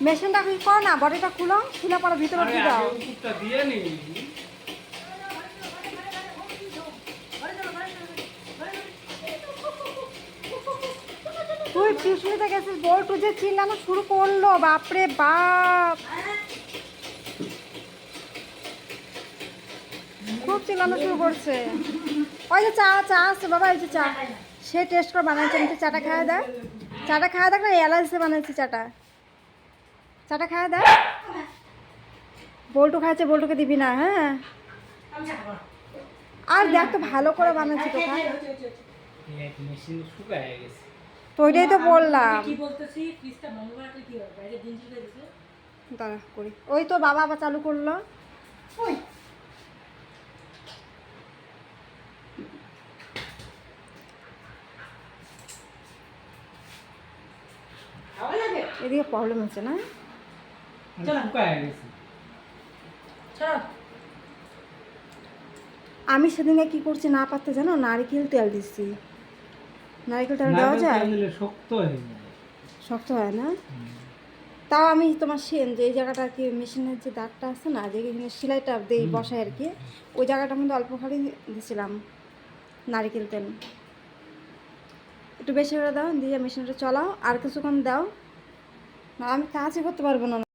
মেশিনটা কি কর না বডিটা খুলো খুলে পরে ভিতরে দিয়ে দাও। দিয়ে নি। তুই টিউশনিতে গেছিস বল্টু যে চিল্লানো শুরু করল বাপরে বাপ। খুব চিল্লানো শুরু করছে। ওই যে চা চা আসছে বাবা এই যে চা। সে টেস্ট করে বানাইছে আমি চাটা খাওয়া দেয় চাটা খাওয়া দেখ না এলাচে বানাইছে চাটা। চাটা খাওয়া দেয় বল্টু খাচ্ছে বল্টুকে দিবি না হ্যাঁ? আর দেখ তো ভালো করে বানাচ্ছি তো তো ওইটাই তো বললাম। দাঁড়া করি। ওই তো বাবা আবার চালু করল। এদিকে প্রবলেম হচ্ছে না চলো। শুকায় গেছে চলো আমি সেদিনে কি করছি না পারতে জানো? নারকেল তেল দিচ্ছি। নারকেল তেল দেওয়া যায়? শক্ত হয়ে শক্ত হয় না? তাও আমি তোমার সেন যে এই জায়গাটা আর কি মেশিনের যে দাগটা আছে না যে এখানে সেলাইটা দেই বসাই আর কি ওই জায়গাটার মধ্যে অল্প খালি দিছিলাম নারকেল তেল। একটু বেশি করে দাও দিয়ে মেশিনটা চলাও আর কিছুক্ষণ দাও। না আমি কাজই করতে পারব না।